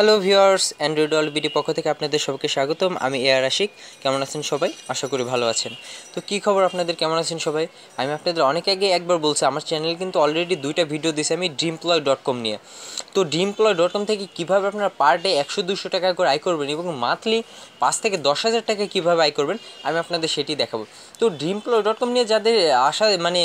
Hello viewers Android all BD পক্ষ থেকে আপনাদের সবাইকে স্বাগতম। আমি এ আর আশিক কেমন আছেন সবাই? আশা করি ভালো আছেন। তো কী খবর আপনাদের? কেমন আছেন সবাই? আমি আপনাদের অনেক আগে একবার বলছি, আমার চ্যানেল কিন্তু অলরেডি দুইটা ভিডিও দিয়েছি আমি ড্রিমপ্লয় ডট কম নিয়ে। তো ড্রিমপ্লয় ডট কম থেকে কীভাবে আপনারা পার ডে একশো দুশো টাকা করে আয় করবেন এবং মান্থলি পাঁচ থেকে দশ হাজার টাকা কীভাবে আয় করবেন, আমি আপনাদের সেটি দেখাবো। তো ড্রিমপ্লয় ডট কম নিয়ে যাদের আশা মানে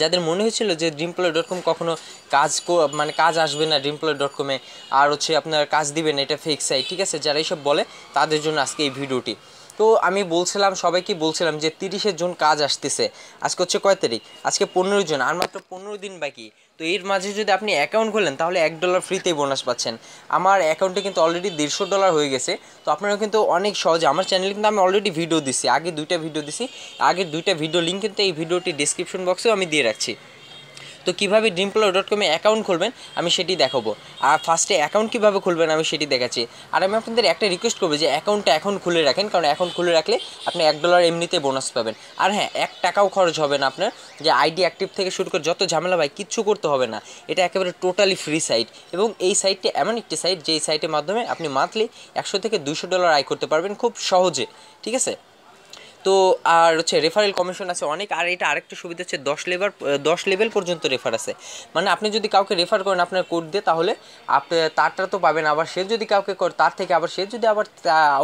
যাদের মনে হয়েছিল যে ড্রিমপ্লয় ডট কম কখনো কাজ মানে কাজ আসবে না ড্রিমপ্লয় ডট কমে আর হচ্ছে আপনার কাজ দিবেন, এটা ফিক্স সাইট ঠিক আছে? যারা এইসব বলে, তাদের জন্য আজকে এই ভিডিওটি। তো আমি বলছিলাম, সবাইকে বলছিলাম যে তিরিশের জন কাজ আসতেছে। আজকে হচ্ছে কয় তারিখ? আজকে পনেরো জন, আর মাত্র পনেরো দিন বাকি। তো এর মাঝে যদি আপনি অ্যাকাউন্ট খোলেন, তাহলে এক ডলার ফ্রিতেই বোনাস পাচ্ছেন। আমার অ্যাকাউন্টে কিন্তু অলরেডি দেড়শো ডলার হয়ে গেছে। তো আপনারা কিন্তু অনেক সহজে, আমার চ্যানেলে কিন্তু আমি অলরেডি ভিডিও দিছি। আগে দুইটা ভিডিও দিছি। আগের দুইটা ভিডিও লিঙ্ক কিন্তু এই ভিডিওটি ডিসক্রিপশন বক্সেও আমি দিয়ে রাখছি। তো কীভাবে ড্রিমপ্লো ডট কমে অ্যাকাউন্ট খুলবেন, আমি সেটি দেখাবো। আর ফার্স্টে অ্যাকাউন্ট কীভাবে খুলবেন, আমি সেটি দেখাচ্ছি। আর আমি আপনাদের একটা রিকোয়েস্ট করব যে অ্যাকাউন্টটা এখন খুলে রাখেন, কারণ অ্যাকাউন্ট খুলে রাখলে আপনি এক ডলার এমনিতে বোনাস পাবেন। আর হ্যাঁ এক টাকাও খরচ হবে না আপনার। যে আইডি অ্যাক্টিভ থেকে শুরু করে যত ঝামেলা, ভাই, কিচ্ছু করতে হবে না। এটা একেবারে টোটালি ফ্রি সাইট এবং এই সাইটটি এমন একটি সাইট যেই সাইটের মাধ্যমে আপনি মান্থলি একশো থেকে দুশো ডলার আয় করতে পারবেন খুব সহজে। ঠিক আছে? তো আর হচ্ছে রেফারেল কমিশন আছে, অনেক, আর এটা আরেকটা সুবিধা হচ্ছে দশ লেবার দশ লেভেল পর্যন্ত রেফার আছে। মানে আপনি যদি কাউকে রেফার করেন আপনার কোড দিয়ে, তাহলে আপনি, তারটা তো পাবেন, আবার সে যদি কাউকে করে, তার থেকে আবার সে যদি আবার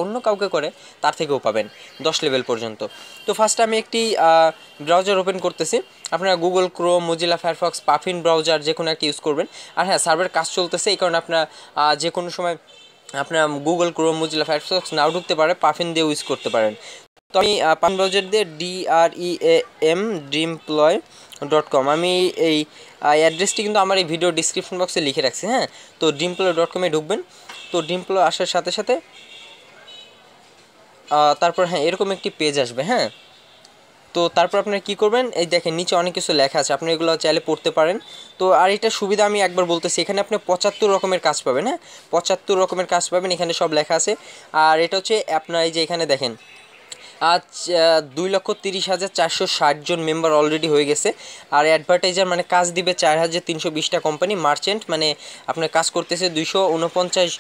অন্য কাউকে করে, তার থেকেও পাবেন দশ লেভেল পর্যন্ত। তো ফার্স্ট আমি একটি ব্রাউজার ওপেন করতেছি। আপনারা Google Chrome Mozilla Firefox Puffin browser যে কোনো একটা ইউজ করবেন। আর হ্যাঁ সার্ভার কাজ চলতেছে, এই কারণে আপনার যে কোনো সময় আপনার গুগল ক্রোম মজিলা ফায়ারফক্স নাও ঢুকতে পারে পাফিন দিয়ে ইউজ করতে পারেন। তো আমি ব্রাউজার দিয়ে D R E M dreamploy dot com আমি এই অ্যাড্রেসটি কিন্তু আমার এই ভিডিও ডিসক্রিপশন বক্সে লিখে রাখছি হ্যাঁ? তো ড্রিমপ্লয় ডট কমে ঢুকবেন। তো ড্রিমপ্লয় আসার সাথে সাথে তারপর হ্যাঁ এরকম একটি পেজ আসবে হ্যাঁ? তো তারপর আপনারা কী করবেন? এই দেখেন, নিচে অনেক কিছু লেখা আছে, আপনি এগুলো চাইলে পড়তে পারেন। তো আর এটা সুবিধা আমি একবার বলতেছি, এখানে আপনি পঁচাত্তর রকমের কাজ পাবেন হ্যাঁ? পঁচাত্তর রকমের কাজ পাবেন, এখানে সব লেখা আছে। আর এটা হচ্ছে, আপনার এই যে এখানে দেখেন আজ দুই লক্ষ তিরিশ হাজার চারশো ষাট জন মেম্বার অলরেডি হয়ে গেছে। আর অ্যাডভার্টাইজার মানে কাজ দিবে চার হাজার তিনশো বিশটা কোম্পানি মার্চেন্ট মানে আপনার কাজ করতেছে দুইশো উনপঞ্চাশ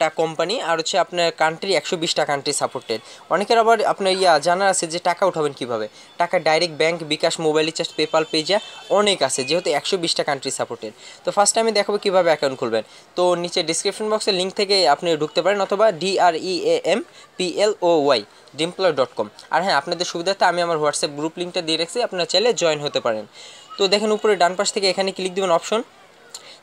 টা কোম্পানি আর হচ্ছে আপনার কান্ট্রি একশো বিশটা কান্ট্রি সাপোর্টেড অনেকের আবার আপনার ইয়া জানা আছে যে টাকা উঠাবেন কীভাবে? টাকা direct bank bKash mobile recharge PayPal Payza অনেক আছে, যেহেতু একশো বিশটা কান্ট্রি সাপোর্টেড তো ফার্স্ট আমি দেখাবো কীভাবে অ্যাকাউন্ট খুলবেন। তো নিচে ডিসক্রিপশন বক্সের লিঙ্ক থেকে আপনি ঢুকতে পারেন অথবা D R E A M P L O Y dreamploy dot com আর হ্যাঁ আপনাদের সুবিধার্থে আমি আমার হোয়াটসঅ্যাপ গ্রুপ লিঙ্কটা দিয়ে রাখছি, আপনারা চাইলে জয়েন হতে পারেন। তো দেখেন উপরে ডান পাশ থেকে এখানে ক্লিক দেবেন অপশন,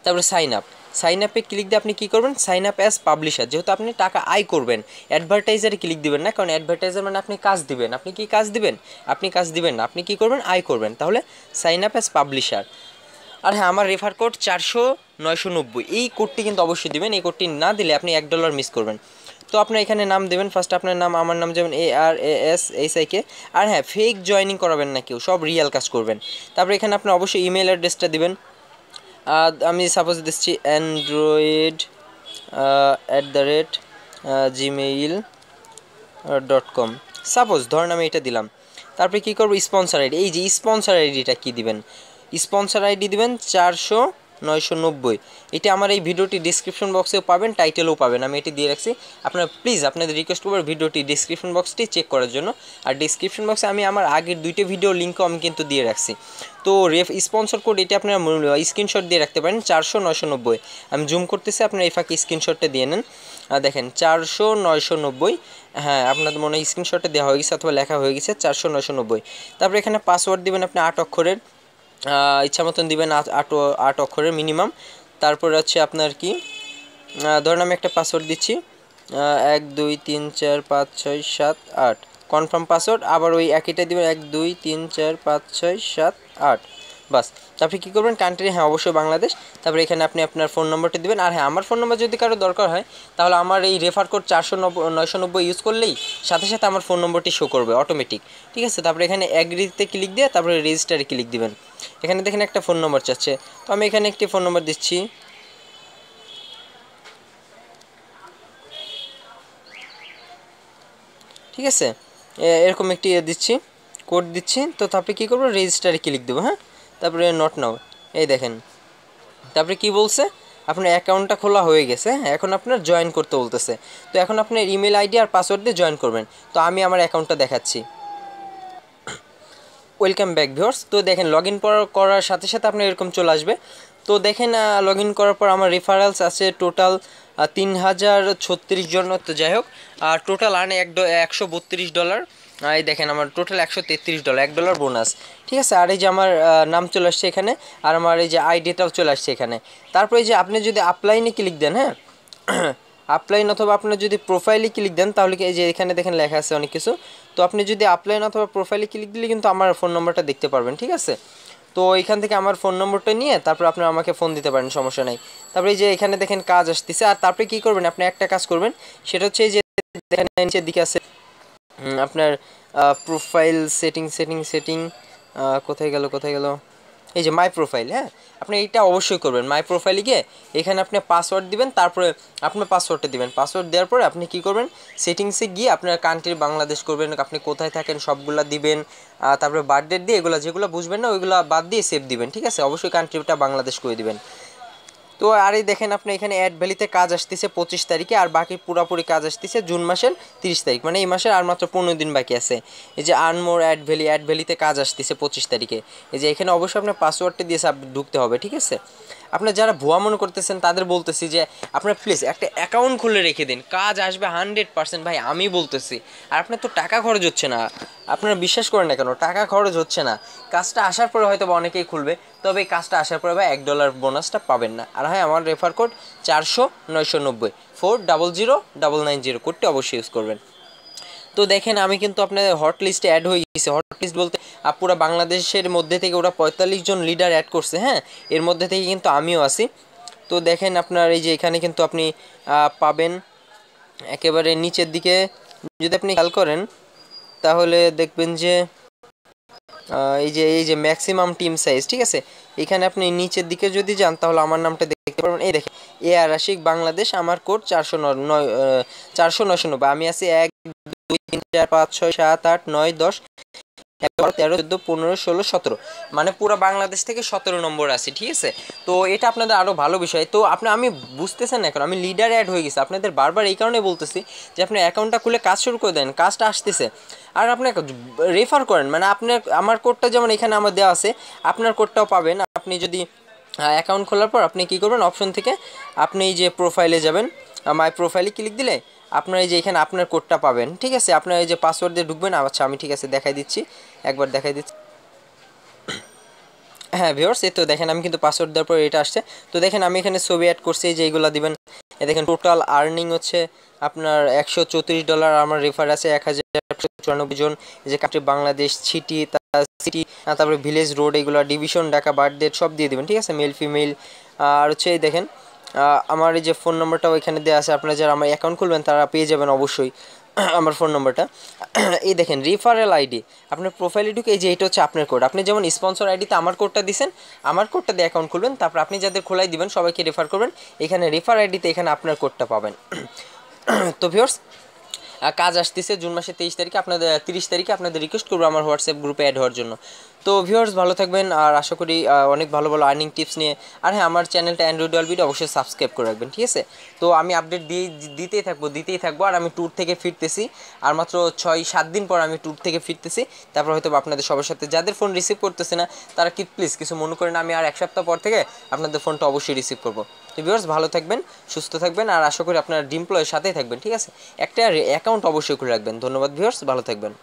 তারপরে সাইন আপ। সাইন আপে ক্লিক দিয়ে আপনি কী করবেন? Sign up as publisher. যেহেতু আপনি টাকা আয় করবেন, অ্যাডভার্টাইজারে ক্লিক দিবেন না, কারণ অ্যাডভার্টাইজার মানে আপনি কাজ দিবেন। আপনি কি কাজ দিবেন? আপনি কাজ দিবেন না। আপনি কি করবেন? আয় করবেন। তাহলে সাইন আপ অ্যাজ পাবলিশার। আর হ্যাঁ আমার রেফার কোড চারশো নয়শো নব্বই। এই কোডটি কিন্তু অবশ্যই দিবেন। এই কোডটি না দিলে আপনি এক ডলার মিস করবেন। তো আপনার এখানে নাম দেবেন। ফার্স্ট আপনার নাম, আমার নাম যেমন A R A S H I K আর হ্যাঁ ফেক জয়নিং করাবেন না কেউ, সব রিয়েল কাজ করবেন। তারপরে এখানে আপনি অবশ্যই ইমেল অ্যাড্রেসটা দেবেন। আমি সাপোজ দিচ্ছি Android at the rate Gmail dot com suppose ধরেন আমি এটা দিলাম। তারপরে কী করব? স্পন্সার আইডি এই যে স্পন্সার আইডিটা কী দিবেন? স্পন্সার আইডি দিবেন চারশো নয়শো নব্বই। এটা আমার এই ভিডিওটি ডিসক্রিপশন বক্সেও পাবেন টাইটেলও পাবেন। আমি এটি দিয়ে রাখছি। আপনারা প্লিজ আপনাদের রিকোয়েস্ট করবেন ভিডিওটি ডিসক্রিপশন বক্সটি চেক করার জন্য। আর ডিসক্রিপশন বক্সে আমি আমার আগের দুইটা ভিডিও লিঙ্কও আমি কিন্তু দিয়ে রাখছি। তো রেফ স্পন্সর কোড এটা আপনারা স্ক্রিনশট দিয়ে রাখতে পারেন, চারশো নয়শো নব্বই। আমি জুম করতেছি, আপনারা এই ফাঁকে স্ক্রিনশটটা দিয়ে নেন। দেখেন, চারশো নয়শো নব্বই। হ্যাঁ আপনাদের মনে হয় স্ক্রিনশটে দেওয়া হয়ে গেছে অথবা লেখা হয়ে গেছে, চারশো নয়শো নব্বই। তারপরে এখানে পাসওয়ার্ড দিবেন আপনি আট অক্ষরের। ইচ্ছা মতন দিবেন আট আট অক্ষরের মিনিমাম তারপর হচ্ছে আপনার কি? ধরুন আমি একটা পাসওয়ার্ড দিচ্ছি। এক, দুই, তিন, চার, পাঁচ, ছয়, সাত, আট। কনফার্ম পাসওয়ার্ড আবার ওই একইটা দিবেন। এক, দুই, তিন, চার, পাঁচ, ছয়, সাত, আট। বাস। তারপরে কী করবেন? কান্ট্রি হ্যাঁ অবশ্যই বাংলাদেশ। তারপরে এখানে আপনি আপনার ফোন নম্বরটি দেবেন। আর হ্যাঁ আমার ফোন নম্বর যদি কারও দরকার হয়, তাহলে আমার এই রেফার কোড চারশো নয়শো নব্বই ইউজ করলেই সাথে সাথে আমার ফোন নম্বরটি শো করবে অটোমেটিক ঠিক আছে? তারপরে এখানে অ্যাগ্রিতে ক্লিক দিয়ে তারপরে রেজিস্টারে ক্লিক দিবেন। এখানে দেখেন একটা ফোন নম্বর চাচ্ছে। তো আমি এখানে একটি ফোন নম্বর দিচ্ছি। ঠিক আছে? এরকম একটি দিচ্ছি, কোড দিচ্ছি। তো তারপরে কী করব? রেজিস্টারে ক্লিক দেবো হ্যাঁ? তারপরে নট নাও এই দেখেন। তারপরে কি বলছে? আপনার অ্যাকাউন্টটা খোলা হয়ে গেছে হ্যাঁ? এখন আপনার জয়েন করতে বলতেছে। তো এখন আপনার ইমেল আইডি আর পাসওয়ার্ড দিয়ে জয়েন করবেন। তো আমি আমার অ্যাকাউন্টটা দেখাচ্ছি। ওয়েলকাম ব্যাক ভিওর্স তো দেখেন লগ ইন করার সাথে সাথে আপনার এরকম চলে আসবে। তো দেখেন লগ ইন করার পর আমার রেফারেলস আছে টোটাল তিন হাজার ছত্রিশ জন। তো যাই হোক, আর টোটাল আর্ন এক একশো বত্রিশ ডলার এই দেখেন, আমার টোটাল একশো তেত্রিশ ডলার এক ডলার বোনাস ঠিক আছে, আর এই যে আমার নাম চলে আসছে এখানে, আর আমার এই যে আইডিটাও চলে আসছে এখানে। তারপরে যে আপনি যদি অ্যাপ্লাইনে ক্লিক দেন হ্যাঁ? আপলাইন অথবা আপনার যদি প্রোফাইলে ক্লিক দেন, তাহলে এই যে এখানে দেখেন লেখা আছে অনেক কিছু। তো আপনি যদি আপলাইন অথবা প্রোফাইলে ক্লিক দিলে কিন্তু আমার ফোন নম্বরটা দেখতে পারবেন, ঠিক আছে? তো এখান থেকে আমার ফোন নম্বরটা নিয়ে তারপর আপনি আমাকে ফোন দিতে পারেন, সমস্যা নাই। তারপরে যে এখানে দেখেন কাজ আসতেছে, আর তারপরে কী করবেন? আপনি একটা কাজ করবেন, সেটা হচ্ছে এই যে দেখেন নিচের দিকে আছে আপনার প্রোফাইল সেটিং সেটিং সেটিং কোথায় গেল কোথায় গেল? এই যে মাই প্রোফাইল হ্যাঁ? আপনি এইটা অবশ্যই করবেন। মাই প্রোফাইলে গিয়ে এখানে আপনি পাসওয়ার্ড দিবেন, তারপরে আপনার পাসওয়ার্ডটা দিবেন। পাসওয়ার্ড দেওয়ার পরে আপনি কি করবেন? সেটিংসে গিয়ে আপনার কান্ট্রি বাংলাদেশ করবেন, আপনি কোথায় থাকেন, সবগুলো দিবেন তারপরে বার্থডেট দিয়ে এগুলো যেগুলো বুঝবেন না, ওইগুলো বাদ দিয়ে সেভ দিবেন, ঠিক আছে? অবশ্যই কান্ট্রিটা বাংলাদেশ করে দিবেন। তো আর এই দেখেন আপনি এখানে অ্যাড ভ্যালিতে কাজ আসতেছে পঁচিশ তারিখে, আর বাকি পুরাপুরি কাজ আসতেছে জুন মাসের তিরিশ তারিখ। মানে এই মাসের আর মাত্র পনেরো দিন বাকি আছে। এই যে আনমোর অ্যাড ভ্যালি অ্যাড ভ্যালিতে কাজ আসতেছে পঁচিশ তারিখে। এই যে এখানে অবশ্যই আপনার পাসওয়ার্ডটা দিয়ে সাব ঢুকতে হবে, ঠিক আছে? আপনার যারা ভুয়া মনে করতেছেন, তাদের বলতেছি যে, আপনার প্লিজ একটা অ্যাকাউন্ট খুলে রেখে দিন। কাজ আসবে হান্ড্রেড পার্সেন্ট ভাই, আমি বলতেছি। আর আপনার তো টাকা খরচ হচ্ছে না। আপনারা বিশ্বাস করেন না কেন, টাকা খরচ হচ্ছে না। কাজটা আসার পরে হয়তো বা অনেকেই খুলবে, তবে এই কাজটা আসার পরে ভাই এক ডলার বোনাসটা পাবেন না। আর হ্যাঁ আমার রেফার কোড চারশো নয়শো নব্বই four double zero double nine zero কোডটি অবশ্যই ইউজ করবেন। তো দেখেন, আমি কিন্তু আপনাদের হট লিস্টে অ্যাড হয়ে গেছি। হট লিস্ট বলতে পুরো বাংলাদেশের মধ্যে থেকে ওরা পঁয়তাল্লিশ জন লিডার অ্যাড করছে হ্যাঁ? এর মধ্যে থেকে কিন্তু আমিও আছি। তো দেখেন আপনার এই যে এখানে কিন্তু আপনি পাবেন একেবারে নিচের দিকে। যদি আপনি খেয়াল করেন, তাহলে দেখবেন যে এই যে এই যে ম্যাক্সিমাম টিম সাইজ ঠিক আছে? এখানে আপনি নিচের দিকে যদি যান, তাহলে আমার নামটা দেখতে পারবেন। এই দেখেন, এ আর আশিক বাংলাদেশ, আমার কোড চারশো নয় চারশো নয়শো নব্বই। আমি আছি এক, দুই, তিন, চার, পাঁচ, ছয়, সাত, আট, নয়, দশ। এগারো তেরো, চোদ্দ, পনেরো, ষোলো, সতেরো। মানে পুরো বাংলাদেশ থেকে সতেরো নম্বর আছে, ঠিক আছে? তো এটা আপনাদের আরও ভালো বিষয়। তো আপনি, আমি বুঝতেছেন এখন, আমি লিডার অ্যাড হয়ে গেছি। আপনাদের বারবার এই কারণে বলতেছি যে আপনি অ্যাকাউন্টটা খুলে কাজ শুরু করে দেন, কাজটা আসতেছে। আর আপনি রেফার করেন মানে আপনার, আমার কোডটা যেমন এখানে আমার দেওয়া আছে, আপনার কোডটাও পাবেন। আপনি যদি অ্যাকাউন্ট খোলার পর আপনি কী করবেন? অপশন থেকে আপনি এই যে প্রোফাইলে যাবেন মাই প্রোফাইলে ক্লিক দিলে আপনার এই যে এখানে আপনার কোডটা পাবেন, ঠিক আছে? আপনার এই যে পাসওয়ার্ড দিয়ে ঢুকবেন আচ্ছা আমি ঠিক আছে, দেখাই দিচ্ছি। একবার দেখাই দিচ্ছি। হ্যাঁ ভিওর্স এই তো দেখেন, আমি কিন্তু পাসওয়ার্ড দেওয়ার পর এটা আসছে। তো দেখেন, আমি এখানে ছবি অ্যাড করছি যে এইগুলো দিবেন। এ দেখেন টোটাল আর্নিং হচ্ছে আপনার একশো চৌত্রিশ ডলার আমার রেফার আছে এক হাজার চুরানব্বই জন। যে কান্ট্রি বাংলাদেশ সিটি সিটি তারপরে ভিলেজ রোড এগুলো ডিভিশন ঢাকা বার্থডেট সব দিয়ে দেবেন, ঠিক আছে? মেল ফিমেল আর হচ্ছে এই দেখেন আমার এই যে ফোন নম্বরটা ওইখানে দেওয়া আছে, আপনারা যারা আমার অ্যাকাউন্ট খুলবেন তারা পেয়ে যাবেন অবশ্যই আমার ফোন নম্বরটা। এই দেখেন রিফারেল আইডি আপনার প্রোফাইলে ঢুকে এই যে এটা হচ্ছে আপনার কোড আপনি যেমন স্পন্সর আইডিতে আমার কোডটা দিচ্ছেন আমার কোডটা দিয়ে অ্যাকাউন্ট খুলবেন, তারপর আপনি যাদের খোলাই দিবেন সবাইকে রেফার করবেন, এখানে রেফার আইডিতে এখানে আপনার কোডটা পাবেন। তো ভিওর্স কাজ আসতেছে জুন মাসের তেইশ তারিখে, আপনাদের তিরিশ তারিখে আপনাদের রিকোয়েস্ট করব আমার হোয়াটসঅ্যাপ গ্রুপে অ্যাড হওয়ার জন্য। তো ভিউয়ার্স ভালো থাকবেন আর আশা করি অনেক ভালো ভালো আর্নিং টিপস নিয়ে, আর হ্যাঁ আমার চ্যানেলটা অ্যান্ড্রয়েড অলবিড অবশ্যই সাবস্ক্রাইব করে রাখবেন, ঠিক আছে? তো আমি আপডেট দিয়ে দিতেই থাকব দিতেই থাকব, আর আমি ট্যুর থেকে ফিরতেছি, আর মাত্র ছয় সাত দিন পর আমি ট্যুর থেকে ফিরতেছি, তারপর হয়তো আপনাদের সবার সাথে, যাদের ফোন রিসিভ করতেছে না, তারা কি প্লিজ কিছু মনে করেন আমি আর এক সপ্তাহ পর থেকে আপনাদের ফোনটা অবশ্যই রিসিভ করব। তো ভিউয়ার্স ভালো থাকবেন, সুস্থ থাকবেন, আর আশা করি আপনার ডিমপ্লয়ের সাথেই থাকবেন, ঠিক আছে? একটা অ্যাকাউন্ট অবশ্যই করে রাখবেন। ধন্যবাদ ভিউয়ার্স ভালো থাকবেন।